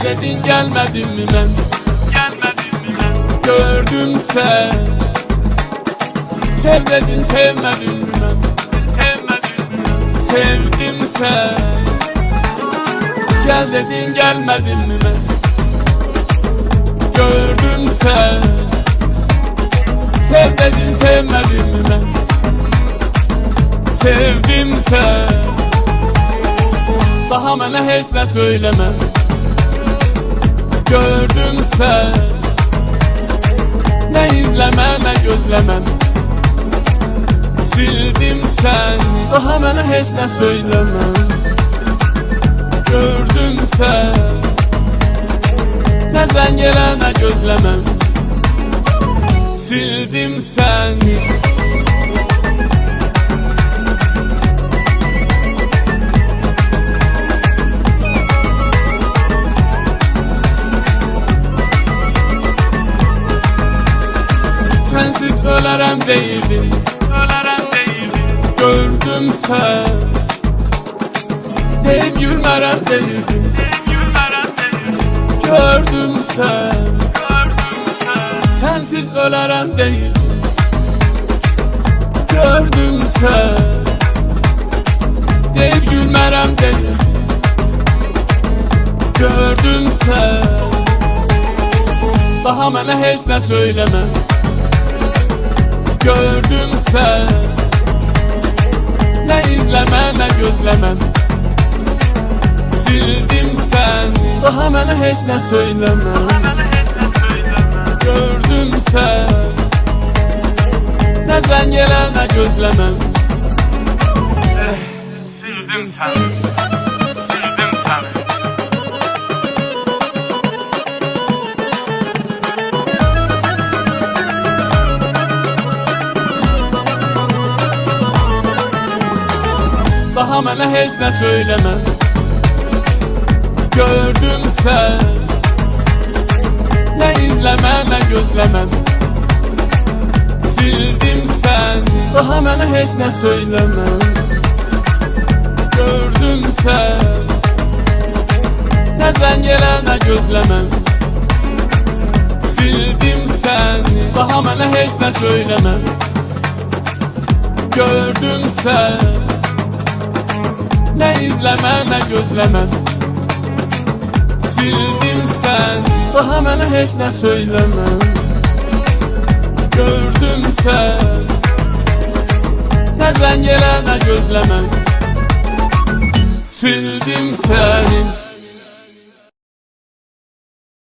dedin gelmedin mi ben? Gelmedin mi ben? Gördüm sen. Sev dedin sevmedin mi ben? Sevmedin mi ben? Sevdim sen. Gel dedin gelmedin mi ben? Gördüm sen. Sev dedin sevmedin mi ben? Sevdim sen. Daha bana hiç ne söyleme Gördüm sen? Ne izleme ne gözlemem Sildim sen. Daha bana hiç ne söyleme. Gördüm sen. Ne sen gele ne gözlemem Sildim sen Sensiz ölerem değilim. Ölerem değilim. Gördüm sen. Deyip gülmerem değilim. Gördüm sen. Sensiz ölerem değilim. Gördüm sen. Deyip gülmerem değilim. Gördüm sen. Daha mənə heç nə söyləmə Sen Ne izleme ne gözlemem Sildim sen Daha Bana hiç ne söyleme. Gördüm sen Ne sen ne gözlemem Sildim seni. Daha mənə heç nə söyləmə Gördüm sen. Ne izleme ne gözlemem Sildim sen. Daha mənə heç nə söyləmə Gördüm sen. Ne sen gele ne gözlemem Sildim sen. Daha mənə heç nə söyləmə Gördüm sen Ne izleme ne gözlemem. Sildim sen Daha mənə heç nə söyləməm Gördüm sen Ne sən gələ nə Sildim səni